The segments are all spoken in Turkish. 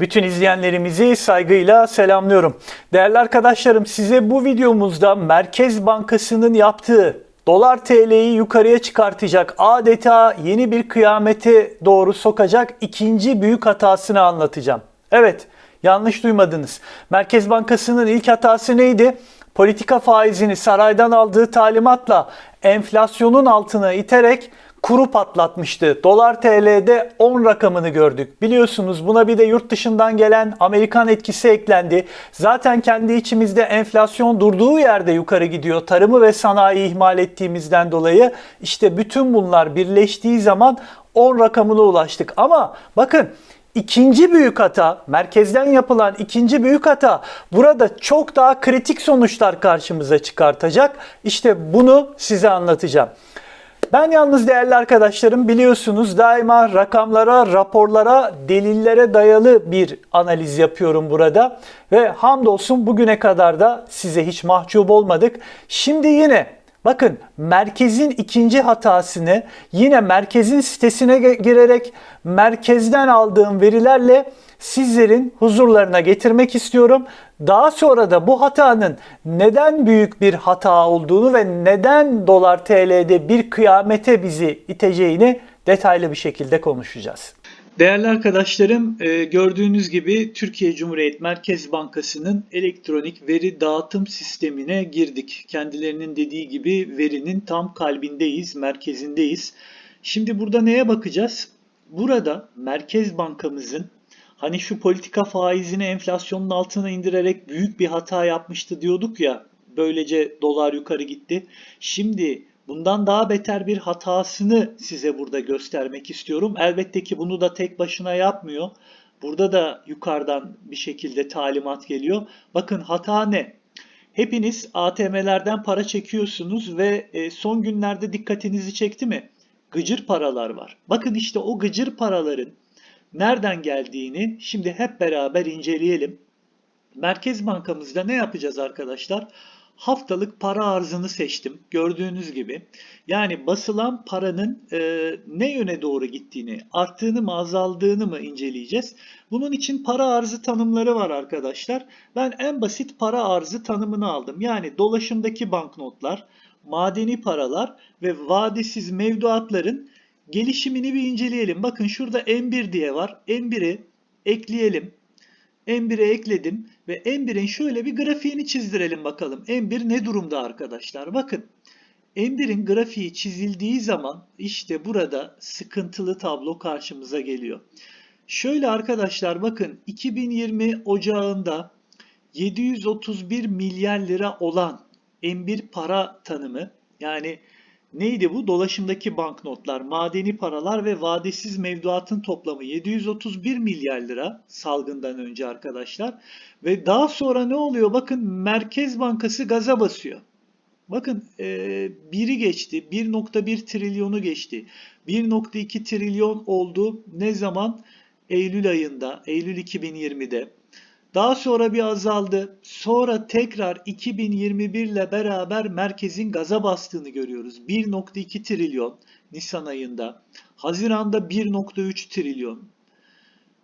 Bütün izleyenlerimizi saygıyla selamlıyorum. Değerli arkadaşlarım size bu videomuzda Merkez Bankası'nın yaptığı dolar TL'yi yukarıya çıkartacak adeta yeni bir kıyamete doğru sokacak ikinci büyük hatasını anlatacağım. Evet yanlış duymadınız. Merkez Bankası'nın ilk hatası neydi? Politika faizini saraydan aldığı talimatla enflasyonun altına iterek kuru patlatmıştı. Dolar TL'de 10 rakamını gördük. Biliyorsunuz buna bir de yurt dışından gelen Amerikan etkisi eklendi. Zaten kendi içimizde enflasyon durduğu yerde yukarı gidiyor. Tarımı ve sanayi ihmal ettiğimizden dolayı işte bütün bunlar birleştiği zaman 10 rakamına ulaştık. Ama bakın İkinci büyük hata, merkezden yapılan ikinci büyük hata burada çok daha kritik sonuçlar karşımıza çıkartacak. İşte bunu size anlatacağım. Ben yalnız değerli arkadaşlarım biliyorsunuz daima rakamlara, raporlara, delillere dayalı bir analiz yapıyorum burada. Ve hamdolsun bugüne kadar da size hiç mahcup olmadık. Şimdi yine bakın merkezin ikinci hatasını yine merkezin sitesine girerek merkezden aldığım verilerle sizlerin huzurlarına getirmek istiyorum. Daha sonra da bu hatanın neden büyük bir hata olduğunu ve neden dolar TL'de bir kıyamete bizi iteceğini detaylı bir şekilde konuşacağız. Değerli arkadaşlarım, e, gördüğünüz gibi Türkiye Cumhuriyet Merkez Bankası'nın elektronik veri dağıtım sistemine girdik. Kendilerinin dediği gibi verinin tam kalbindeyiz, merkezindeyiz. Şimdi burada neye bakacağız? Burada Merkez Bankamızın Hani şu politika faizini enflasyonun altına indirerek büyük bir hata yapmıştı diyorduk ya. Böylece dolar yukarı gitti. Şimdi bundan daha beter bir hatasını size burada göstermek istiyorum. Elbette ki bunu da tek başına yapmıyor. Burada da yukarıdan bir şekilde talimat geliyor. Bakın hata ne? Hepiniz ATM'lerden para çekiyorsunuz ve e, son günlerde dikkatinizi çekti mi? Gıcır paralar var. Bakın işte o gıcır paraların nereden geldiğini şimdi hep beraber inceleyelim. Merkez Bankamızda ne yapacağız arkadaşlar? Haftalık para arzını seçtim. Gördüğünüz gibi. Yani basılan paranın e, ne yöne doğru gittiğini, arttığını mı azaldığını mı inceleyeceğiz. Bunun için para arzı tanımları var arkadaşlar. Ben en basit para arzı tanımını aldım. Yani dolaşımdaki banknotlar, madeni paralar ve vadesiz mevduatların gelişimini bir inceleyelim. Bakın şurada M1 diye var. M1'i ekleyelim. M1'e ekledim ve M1'in şöyle bir grafiğini çizdirelim bakalım. M1 ne durumda arkadaşlar? Bakın M1'in grafiği çizildiği zaman işte burada sıkıntılı tablo karşımıza geliyor. Şöyle arkadaşlar bakın 2020 ocağında 731 milyar lira olan M1 para tanımı yani Neydi bu? Dolaşımdaki banknotlar, madeni paralar ve vadesiz mevduatın toplamı 731 milyar lira salgından önce arkadaşlar. Ve daha sonra ne oluyor? Bakın Merkez Bankası gaza basıyor. Bakın e, biri geçti, 1.1 trilyonu geçti. 1.2 trilyon oldu. Ne zaman? Eylül ayında, Eylül 2020'de. Daha sonra bir azaldı. Sonra tekrar 2021 ile beraber merkezin gaza bastığını görüyoruz. 1.2 trilyon Nisan ayında. Haziranda 1.3 trilyon.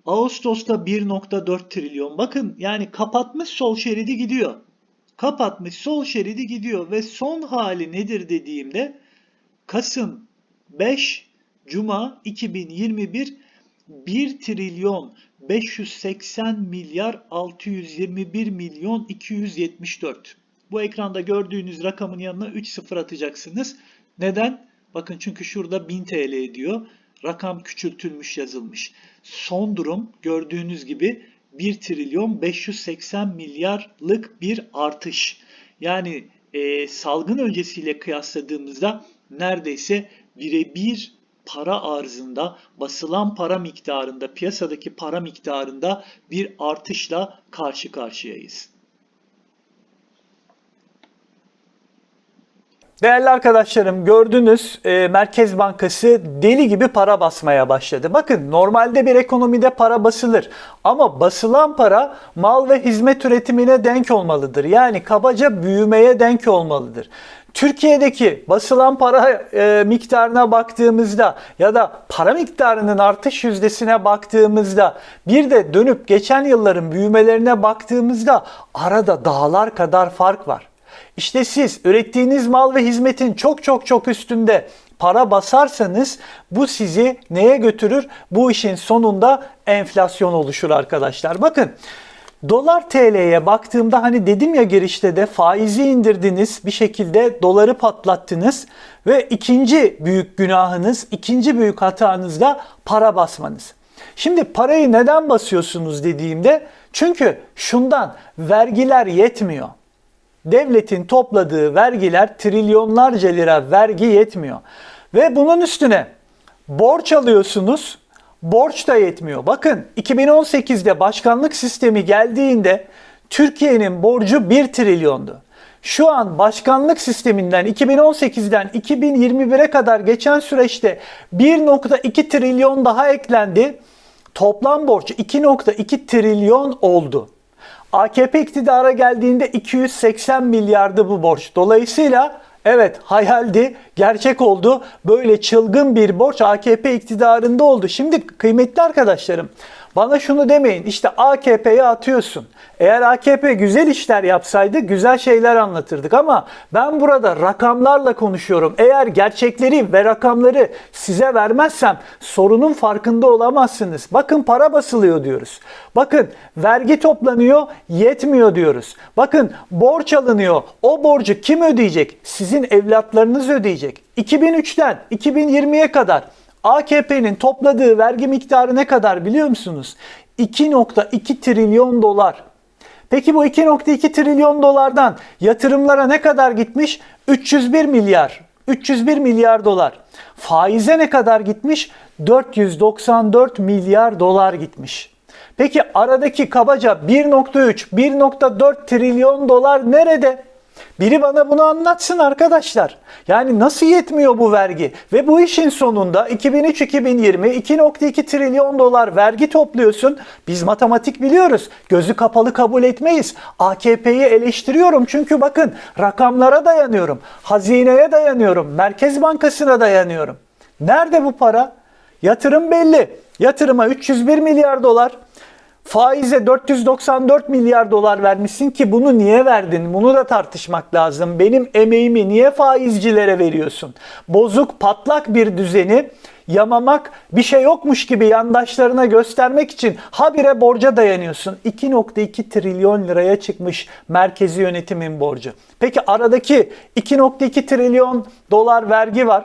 Ağustos'ta 1.4 trilyon. Bakın yani kapatmış sol şeridi gidiyor. Kapatmış sol şeridi gidiyor ve son hali nedir dediğimde Kasım 5 Cuma 2021 1 trilyon 580 milyar 621 milyon 274. Bu ekranda gördüğünüz rakamın yanına 3 sıfır atacaksınız. Neden? Bakın çünkü şurada 1000 TL ediyor. Rakam küçültülmüş yazılmış. Son durum gördüğünüz gibi 1 trilyon 580 milyarlık bir artış. Yani e, salgın öncesiyle kıyasladığımızda neredeyse birebir para arzında, basılan para miktarında, piyasadaki para miktarında bir artışla karşı karşıyayız. Değerli arkadaşlarım gördünüz e, Merkez Bankası deli gibi para basmaya başladı. Bakın normalde bir ekonomide para basılır ama basılan para mal ve hizmet üretimine denk olmalıdır. Yani kabaca büyümeye denk olmalıdır. Türkiye'deki basılan para e, miktarına baktığımızda ya da para miktarının artış yüzdesine baktığımızda bir de dönüp geçen yılların büyümelerine baktığımızda arada dağlar kadar fark var. İşte siz ürettiğiniz mal ve hizmetin çok çok çok üstünde para basarsanız bu sizi neye götürür? Bu işin sonunda enflasyon oluşur arkadaşlar. Bakın Dolar TL'ye baktığımda hani dedim ya girişte de faizi indirdiniz bir şekilde doları patlattınız ve ikinci büyük günahınız, ikinci büyük hatanız da para basmanız. Şimdi parayı neden basıyorsunuz dediğimde çünkü şundan vergiler yetmiyor. Devletin topladığı vergiler trilyonlarca lira vergi yetmiyor. Ve bunun üstüne borç alıyorsunuz borç da yetmiyor. Bakın 2018'de başkanlık sistemi geldiğinde Türkiye'nin borcu 1 trilyondu. Şu an başkanlık sisteminden 2018'den 2021'e kadar geçen süreçte 1.2 trilyon daha eklendi. Toplam borç 2.2 trilyon oldu. AKP iktidara geldiğinde 280 milyardı bu borç. Dolayısıyla Evet hayaldi, gerçek oldu. Böyle çılgın bir borç AKP iktidarında oldu. Şimdi kıymetli arkadaşlarım bana şunu demeyin işte AKP'ye atıyorsun. Eğer AKP güzel işler yapsaydı güzel şeyler anlatırdık ama ben burada rakamlarla konuşuyorum. Eğer gerçekleri ve rakamları size vermezsem sorunun farkında olamazsınız. Bakın para basılıyor diyoruz. Bakın vergi toplanıyor yetmiyor diyoruz. Bakın borç alınıyor. O borcu kim ödeyecek? Sizin evlatlarınız ödeyecek. 2003'ten 2020'ye kadar AKP'nin topladığı vergi miktarı ne kadar biliyor musunuz? 2.2 trilyon dolar. Peki bu 2.2 trilyon dolardan yatırımlara ne kadar gitmiş? 301 milyar. 301 milyar dolar. Faize ne kadar gitmiş? 494 milyar dolar gitmiş. Peki aradaki kabaca 1.3, 1.4 trilyon dolar nerede? Biri bana bunu anlatsın arkadaşlar. Yani nasıl yetmiyor bu vergi? Ve bu işin sonunda 2003-2020 2.2 trilyon dolar vergi topluyorsun. Biz matematik biliyoruz. Gözü kapalı kabul etmeyiz. AKP'yi eleştiriyorum çünkü bakın rakamlara dayanıyorum. Hazineye dayanıyorum. Merkez Bankası'na dayanıyorum. Nerede bu para? Yatırım belli. Yatırıma 301 milyar dolar. Faize 494 milyar dolar vermişsin ki bunu niye verdin? Bunu da tartışmak lazım. Benim emeğimi niye faizcilere veriyorsun? Bozuk, patlak bir düzeni yamamak, bir şey yokmuş gibi yandaşlarına göstermek için habire borca dayanıyorsun. 2.2 trilyon liraya çıkmış merkezi yönetimin borcu. Peki aradaki 2.2 trilyon dolar vergi var.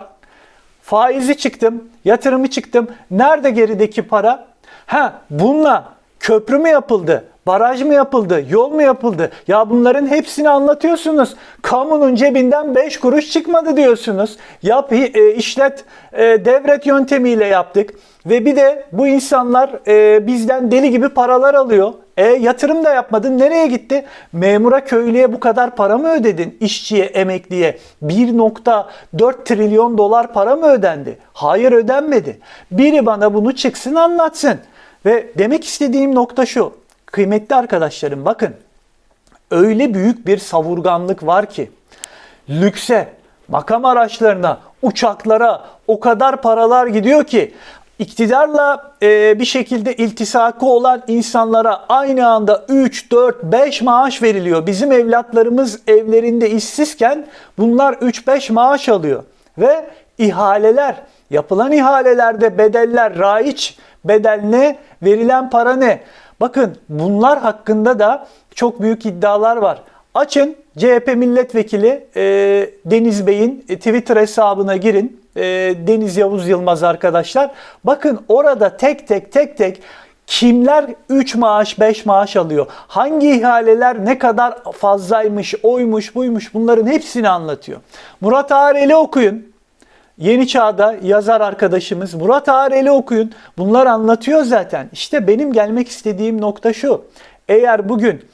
Faizi çıktım, yatırımı çıktım. Nerede gerideki para? Ha bununla Köprü mü yapıldı? Baraj mı yapıldı? Yol mu yapıldı? Ya bunların hepsini anlatıyorsunuz. Kamunun cebinden 5 kuruş çıkmadı diyorsunuz. Yap e, işlet e, devret yöntemiyle yaptık. Ve bir de bu insanlar e, bizden deli gibi paralar alıyor. E yatırım da yapmadın. Nereye gitti? Memura köylüye bu kadar para mı ödedin? İşçiye, emekliye 1.4 trilyon dolar para mı ödendi? Hayır ödenmedi. Biri bana bunu çıksın anlatsın. Ve demek istediğim nokta şu. Kıymetli arkadaşlarım bakın. Öyle büyük bir savurganlık var ki lükse, makam araçlarına, uçaklara o kadar paralar gidiyor ki iktidarla e, bir şekilde iltisakı olan insanlara aynı anda 3, 4, 5 maaş veriliyor. Bizim evlatlarımız evlerinde işsizken bunlar 3-5 maaş alıyor. Ve ihaleler, yapılan ihalelerde bedeller, raiç bedel ne? Verilen para ne? Bakın bunlar hakkında da çok büyük iddialar var. Açın CHP milletvekili e, Deniz Bey'in e, Twitter hesabına girin. E, Deniz Yavuz Yılmaz arkadaşlar. Bakın orada tek tek tek tek kimler 3 maaş 5 maaş alıyor? Hangi ihaleler ne kadar fazlaymış, oymuş, buymuş bunların hepsini anlatıyor. Murat Ağrel'i okuyun. Yeni Çağ'da yazar arkadaşımız Murat Ağrel'i okuyun. Bunlar anlatıyor zaten. İşte benim gelmek istediğim nokta şu. Eğer bugün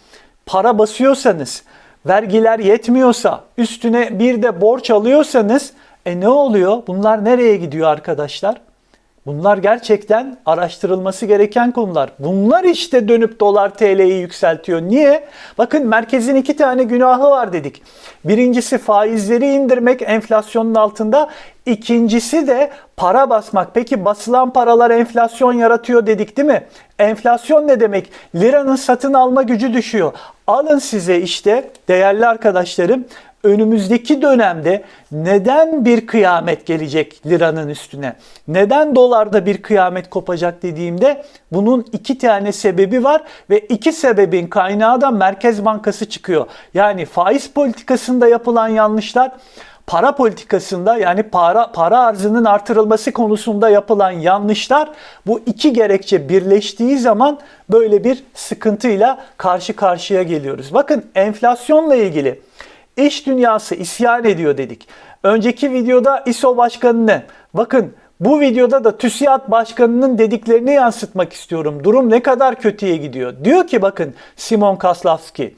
para basıyorsanız, vergiler yetmiyorsa, üstüne bir de borç alıyorsanız e ne oluyor? Bunlar nereye gidiyor arkadaşlar? Bunlar gerçekten araştırılması gereken konular. Bunlar işte dönüp dolar TL'yi yükseltiyor. Niye? Bakın merkezin iki tane günahı var dedik. Birincisi faizleri indirmek enflasyonun altında. İkincisi de para basmak. Peki basılan paralar enflasyon yaratıyor dedik değil mi? Enflasyon ne demek? Liranın satın alma gücü düşüyor. Alın size işte değerli arkadaşlarım önümüzdeki dönemde neden bir kıyamet gelecek liranın üstüne? Neden dolarda bir kıyamet kopacak dediğimde bunun iki tane sebebi var ve iki sebebin kaynağı da Merkez Bankası çıkıyor. Yani faiz politikasında yapılan yanlışlar para politikasında yani para para arzının artırılması konusunda yapılan yanlışlar bu iki gerekçe birleştiği zaman böyle bir sıkıntıyla karşı karşıya geliyoruz. Bakın enflasyonla ilgili İş dünyası isyan ediyor dedik. Önceki videoda İSO başkanını, bakın bu videoda da TÜSİAD başkanının dediklerini yansıtmak istiyorum. Durum ne kadar kötüye gidiyor. Diyor ki bakın Simon Kaslavski.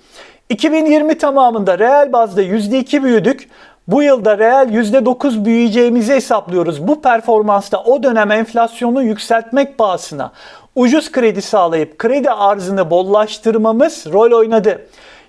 2020 tamamında reel bazda %2 büyüdük. Bu yılda reel %9 büyüyeceğimizi hesaplıyoruz. Bu performansta o dönem enflasyonu yükseltmek pahasına ucuz kredi sağlayıp kredi arzını bollaştırmamız rol oynadı.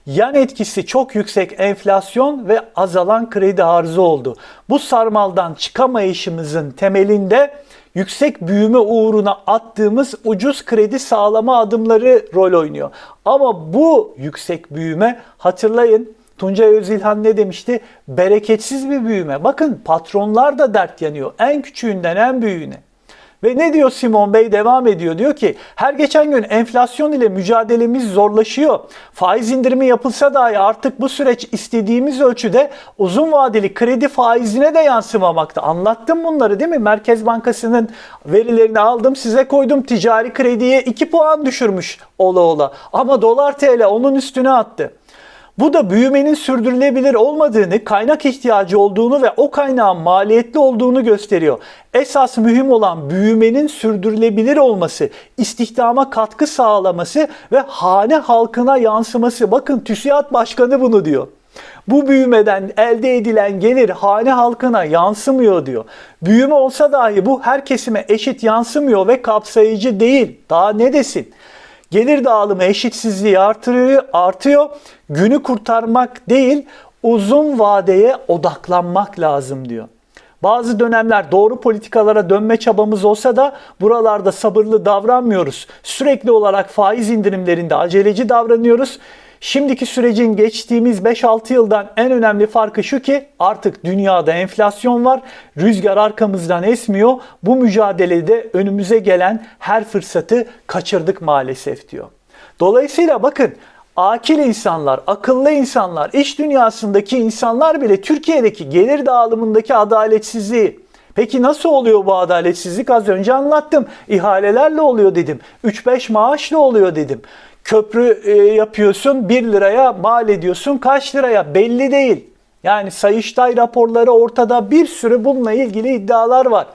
Yan etkisi çok yüksek enflasyon ve azalan kredi arzı oldu. Bu sarmaldan çıkamayışımızın temelinde yüksek büyüme uğruna attığımız ucuz kredi sağlama adımları rol oynuyor. Ama bu yüksek büyüme hatırlayın Tuncay Özilhan ne demişti? Bereketsiz bir büyüme. Bakın patronlar da dert yanıyor. En küçüğünden en büyüğüne. Ve ne diyor Simon Bey devam ediyor. Diyor ki her geçen gün enflasyon ile mücadelemiz zorlaşıyor. Faiz indirimi yapılsa dahi artık bu süreç istediğimiz ölçüde uzun vadeli kredi faizine de yansımamakta. Anlattım bunları değil mi? Merkez Bankası'nın verilerini aldım size koydum. Ticari krediye 2 puan düşürmüş ola ola. Ama dolar TL onun üstüne attı. Bu da büyümenin sürdürülebilir olmadığını, kaynak ihtiyacı olduğunu ve o kaynağın maliyetli olduğunu gösteriyor. Esas mühim olan büyümenin sürdürülebilir olması, istihdama katkı sağlaması ve hane halkına yansıması. Bakın TÜSİAD Başkanı bunu diyor. Bu büyümeden elde edilen gelir hane halkına yansımıyor diyor. Büyüme olsa dahi bu her kesime eşit yansımıyor ve kapsayıcı değil. Daha ne desin? Gelir dağılımı eşitsizliği artırıyor, artıyor. Günü kurtarmak değil, uzun vadeye odaklanmak lazım diyor. Bazı dönemler doğru politikalara dönme çabamız olsa da buralarda sabırlı davranmıyoruz. Sürekli olarak faiz indirimlerinde aceleci davranıyoruz. Şimdiki sürecin geçtiğimiz 5-6 yıldan en önemli farkı şu ki artık dünyada enflasyon var. Rüzgar arkamızdan esmiyor. Bu mücadelede önümüze gelen her fırsatı kaçırdık maalesef diyor. Dolayısıyla bakın akil insanlar, akıllı insanlar, iş dünyasındaki insanlar bile Türkiye'deki gelir dağılımındaki adaletsizliği Peki nasıl oluyor bu adaletsizlik? Az önce anlattım. İhalelerle oluyor dedim. 3-5 maaşla oluyor dedim. Köprü e, yapıyorsun 1 liraya mal ediyorsun kaç liraya belli değil. Yani Sayıştay raporları ortada bir sürü bununla ilgili iddialar var.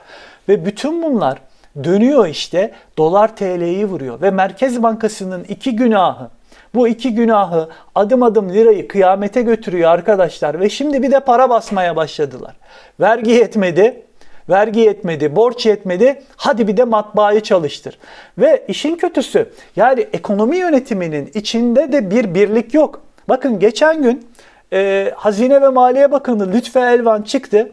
Ve bütün bunlar dönüyor işte dolar TL'yi vuruyor. Ve Merkez Bankası'nın iki günahı bu iki günahı adım adım lirayı kıyamete götürüyor arkadaşlar. Ve şimdi bir de para basmaya başladılar. Vergi yetmedi. Vergi yetmedi, borç yetmedi. Hadi bir de matbaayı çalıştır. Ve işin kötüsü yani ekonomi yönetiminin içinde de bir birlik yok. Bakın geçen gün e, Hazine ve Maliye Bakanı Lütfü Elvan çıktı.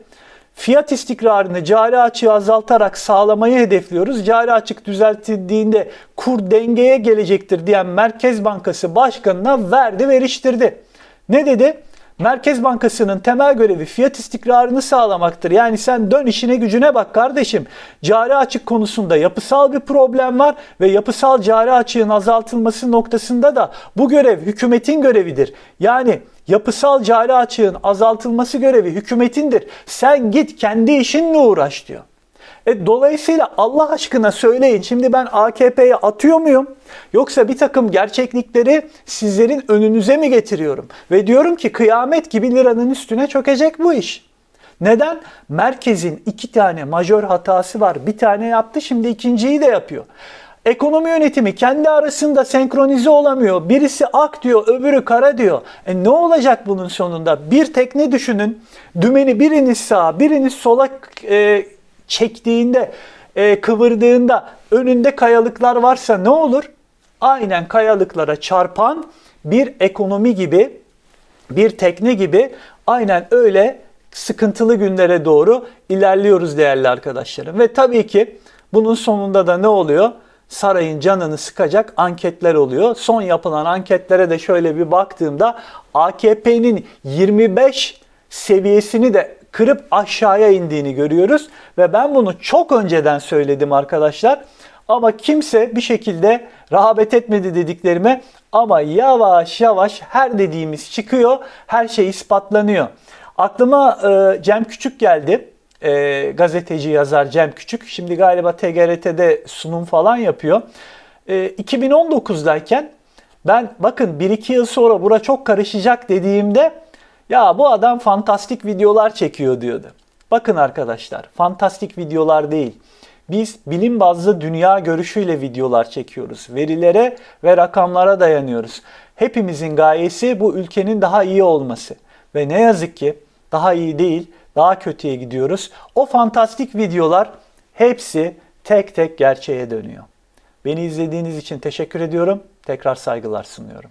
Fiyat istikrarını cari açığı azaltarak sağlamayı hedefliyoruz. Cari açık düzeltildiğinde kur dengeye gelecektir diyen Merkez Bankası Başkanı'na verdi veriştirdi. Ne dedi? Merkez Bankası'nın temel görevi fiyat istikrarını sağlamaktır. Yani sen dön işine gücüne bak kardeşim. Cari açık konusunda yapısal bir problem var ve yapısal cari açığın azaltılması noktasında da bu görev hükümetin görevidir. Yani yapısal cari açığın azaltılması görevi hükümetindir. Sen git kendi işinle uğraş diyor. E, dolayısıyla Allah aşkına söyleyin şimdi ben AKP'ye atıyor muyum? Yoksa bir takım gerçeklikleri sizlerin önünüze mi getiriyorum? Ve diyorum ki kıyamet gibi liranın üstüne çökecek bu iş. Neden? Merkezin iki tane majör hatası var. Bir tane yaptı şimdi ikinciyi de yapıyor. Ekonomi yönetimi kendi arasında senkronize olamıyor. Birisi ak diyor, öbürü kara diyor. E ne olacak bunun sonunda? Bir tekne düşünün. Dümeni biriniz sağa, biriniz sola e, çektiğinde e, kıvırdığında önünde kayalıklar varsa ne olur? Aynen kayalıklara çarpan bir ekonomi gibi, bir tekne gibi aynen öyle sıkıntılı günlere doğru ilerliyoruz değerli arkadaşlarım. Ve tabii ki bunun sonunda da ne oluyor? Sarayın canını sıkacak anketler oluyor. Son yapılan anketlere de şöyle bir baktığımda AKP'nin 25 seviyesini de kırıp aşağıya indiğini görüyoruz. Ve ben bunu çok önceden söyledim arkadaşlar. Ama kimse bir şekilde rağbet etmedi dediklerime ama yavaş yavaş her dediğimiz çıkıyor, her şey ispatlanıyor. Aklıma e, Cem Küçük geldi. E, gazeteci yazar Cem Küçük. Şimdi galiba TGRT'de sunum falan yapıyor. E, 2019'dayken ben bakın 1-2 yıl sonra bura çok karışacak dediğimde ya bu adam fantastik videolar çekiyor diyordu. Bakın arkadaşlar fantastik videolar değil. Biz bilim bazlı dünya görüşüyle videolar çekiyoruz. Verilere ve rakamlara dayanıyoruz. Hepimizin gayesi bu ülkenin daha iyi olması. Ve ne yazık ki daha iyi değil, daha kötüye gidiyoruz. O fantastik videolar hepsi tek tek gerçeğe dönüyor. Beni izlediğiniz için teşekkür ediyorum. Tekrar saygılar sunuyorum.